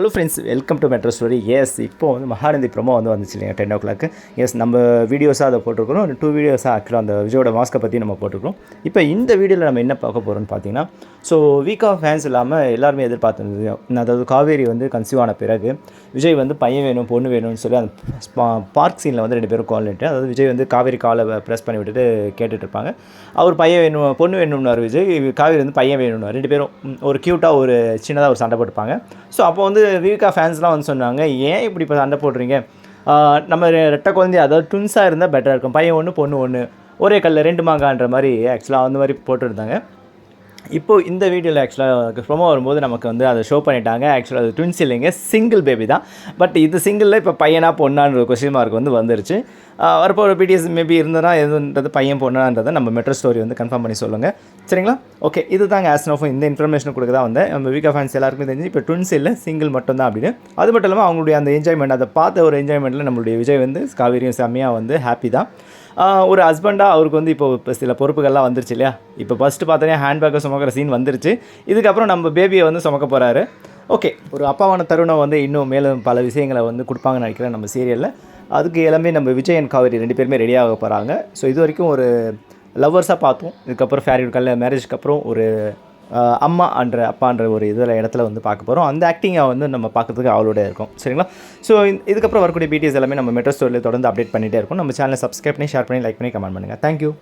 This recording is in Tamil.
Hello friends welcome to metro story S இப்போ வந்து மகாநந்தி ப்ரோமோ வந்து வந்துச்சு இல்லைங்க டென் ஓ கிளாக் எஸ் நம்ம வீடியோஸாக அதை போட்டிருக்கிறோம். டூ வீடியோஸாக ஆக்சுவலாக அந்த விஜயோட மாஸ்க்கை பற்றி நம்ம போட்டிருக்கிறோம். இப்போ இந்த வீடியோவில் நம்ம என்ன பார்க்க போகிறோம்னு பார்த்தீங்கன்னா ஸோ வீக் ஆஃப் ஃபேன்ஸ் இல்லாமல் எல்லாருமே எதிர்பார்த்துருந்தது. அதாவது காவேரி வந்து கன்சீவ் ஆன பிறகு விஜய் வந்து பையன் வேணும் பொண்ணு வேணும்னு சொல்லி அந்த பார்க் சீனில் வந்து ரெண்டு பேரும் கால் அதாவது விஜய் வந்து காவேரி காலை ப்ரெஸ் பண்ணி விட்டுட்டு கேட்டுட்ருப்பாங்க அவர் பையன் வேணும் பொண்ணு வேணும்னாரு விஜய் காவேரி வந்து பையன் வேணும்னாரு. ரெண்டு பேரும் ஒரு க்யூட்டாக ஒரு சின்னதாக ஒரு சண்டை போட்டுப்பாங்க. ஸோ அப்போ வந்து விவிகா ஃபேன்ஸ்லாம் வந்து சொன்னாங்க ஏன் இப்படி இப்போ சண்டை போடுறீங்க? நம்ம ரெட்டை குழந்தை அதாவது ட்வின்ஸாக இருந்தால் பெட்டராக இருக்கும். பையன் ஒன்று பொண்ணு ஒன்று ஒரே கல்லில் ரெண்டு மாங்கான்ற மாதிரி ஆக்சுவலாக அந்த மாதிரி போட்டுருந்தாங்க. இப்போது இந்த வீடியோவில் ஆக்சுவலாக ப்ரொமோ வரும்போது நமக்கு வந்து அதை ஷோ பண்ணிட்டாங்க. ஆக்சுவலாக அது ட்வின்ஸ் இல்லைங்க சிங்கிள் பேபி தான். பட் இது சிங்கிளில் இப்போ பையனா பொண்ணான்ற கொஸ்டின் மார்க் வந்து வந்துருச்சு. வரப்போ ஒரு பிடிஎஸ் மேபி இருந்தனா எதுன்றது பையன் பொண்ணான்றதை நம்ம மெட்ரோ ஸ்டோரி வந்து கன்ஃபார்ம் பண்ணி சொல்லுங்கள் சரிங்களா? ஓகே இது தாங்க ஆஸ்னோஃபும் இந்த இன்ஃபர்மேஷன் கொடுக்க தான் வந்தேன். நம்ம வீக்கா ஃபேன்ஸ் எல்லாருக்குமே தெரிஞ்சு இப்போ ட்வின்ஸ் இல்லை சிங்கிள் மட்டும் தான் அப்படின்னு. அது மட்டும் இல்லாமல் அவங்களுடைய அந்த என்ஜாய்மெண்ட் அதை பார்த்த ஒரு என்ஜாய்மெண்ட்டில் நம்மளுடைய விஜய் வந்து காவேரியும் செம்மையாக வந்து ஹாப்பி தான். ஒரு ஹஸ்பண்டாக அவருக்கு வந்து இப்போ இப்போ சில பொறுப்புகள்லாம் வந்துருச்சு இல்லையா? இப்போ ஃபஸ்ட்டு பார்த்தோன்னே ஹேண்ட்பேக்கை சுமக்கிற சீன் வந்துருச்சு. இதுக்கப்புறம் நம்ம பேபியை வந்து சுமக்க போகிறாரு ஓகே ஒரு அப்பாவான தருணம் வந்து இன்னும் மேலும் பல விஷயங்களை வந்து கொடுப்பாங்கன்னு நினைக்கிறேன் நம்ம சீரியலில் அதுக்கு எல்லாமே நம்ம விஜய் அண்ட் காவேரி ரெண்டு பேருமே ரெடியாக போகிறாங்க ஸோ இது வரைக்கும் ஒரு லவ்வர்ஸாக பார்த்தோம். இதுக்கப்புறம் ஃபேரி கல்ல மேரேஜ்க்கு அப்புறம் ஒரு அம்மா அன்ற அப்பான்ற ஒரு இதில் இடத்துல வந்து பார்க்க போகிறோம் அந்த ஆக்டிங்கை வந்து நம்ம பார்க்கறதுக்கு அவளோட இருக்கும். சரிங்களா? ஸோ இதுக்கப்புறம் வரக்கூடிய பிடிஎஸ் எல்லாமே நம்ம மெட்ரோ ஸ்டோரியில் தொடர்ந்து அப்டேட் பண்ணிகிட்டே இருக்கும். நம்ம சேனலை சப்ஸ்கிரைப் பண்ணி ஷேர் பண்ணி லைக் பண்ணி கமெண்ட் பண்ணுங்கள் தேங்க்யூ